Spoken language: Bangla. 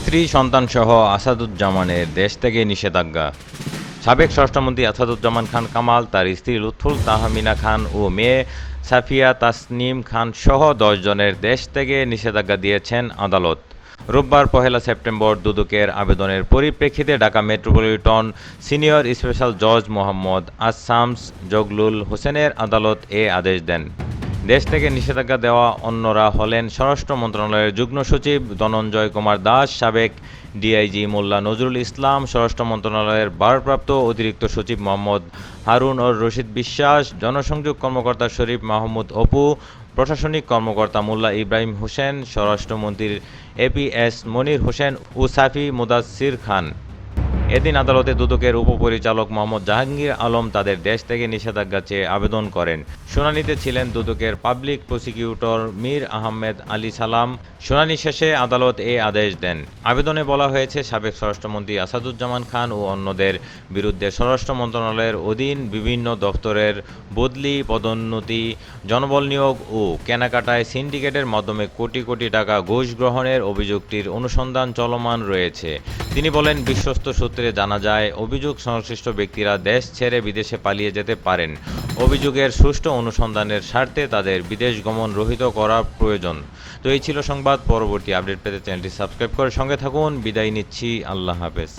স্ত্রী সন্তানসহ আসাদুজ্জামানের দেশ থেকে নিষেধাজ্ঞা। সাবেক স্বরাষ্ট্রমন্ত্রী আসাদুজ্জামান খান কামাল, তার স্ত্রী লুৎফুল তাহমিনা খান ও মেয়ে সাফিয়া তাসনিম খান সহ জনের দেশ থেকে নিষেধাজ্ঞা দিয়েছেন আদালত। রোববার পহেলা সেপ্টেম্বর দুদকের আবেদনের পরিপ্রেক্ষিতে ঢাকা মেট্রোপলিটন সিনিয়র স্পেশাল জজ মোহাম্মদ আসামস জগলুল হোসেনের আদালত এ আদেশ দেন। দেশ থেকে নিষেধাজ্ঞা দেওয়া অন্যরা হলেন স্বরাষ্ট্র মন্ত্রণালয়ের যুগ্ম সচিব ধনঞ্জয় কুমার দাস, সাবেক ডিআইজি মোল্লা নজরুল ইসলাম, স্বরাষ্ট্র মন্ত্রণালয়ের ভারপ্রাপ্ত অতিরিক্ত সচিব মোহাম্মদ হারুন ও রশিদ বিশ্বাস, জনসংযোগ কর্মকর্তা শরীফ মাহমুদ অপু, প্রশাসনিক কর্মকর্তা মোল্লা ইব্রাহিম হোসেন, স্বরাষ্ট্রমন্ত্রীর এপিএস মনির হোসেন ও সাফি মুদাসির খান। এদিন আদালতে দুদকের উপপরিচালক মোহাম্মদ জাহাঙ্গীর আলম তাদের দেশ থেকে নিষেধাজ্ঞা চেয়ে আবেদন করেন। শুনানিতে ছিলেন দুদকের পাবলিক প্রসিকিউটর মীর আহমেদ আলী সালাম। শুনানি শেষে আদালত এ আদেশ দেন। আবেদনে বলা হয়েছে, সাবেক স্বরাষ্ট্রমন্ত্রী আসাদুজ্জামান খান ও অন্যদের বিরুদ্ধে স্বরাষ্ট্র মন্ত্রণালয়ের অধীন বিভিন্ন দপ্তরের বদলি, পদোন্নতি, জনবল নিয়োগ ও কেনাকাটায় সিন্ডিকেটের মাধ্যমে কোটি কোটি টাকা ঘুষ গ্রহণের অভিযোগটির অনুসন্ধান চলমান রয়েছে। তিনি বলেন, বিশ্বস্ত সূত্রে জানা যায়, অভিযোগ সংশ্লিষ্ট ব্যক্তিরা দেশ ছেড়ে বিদেশে পালিয়ে যেতে পারেন। অভিযোগের সুষ্ঠু অনুসন্ধানের স্বার্থে তাদের বিদেশ গমন রহিত করা প্রয়োজন। তো এই ছিল সংবাদ। পরবর্তী আপডেট পেতে চ্যানেলটি সাবস্ক্রাইব করে সঙ্গে থাকুন। বিদায় নিচ্ছি। আল্লাহ হাফেজ।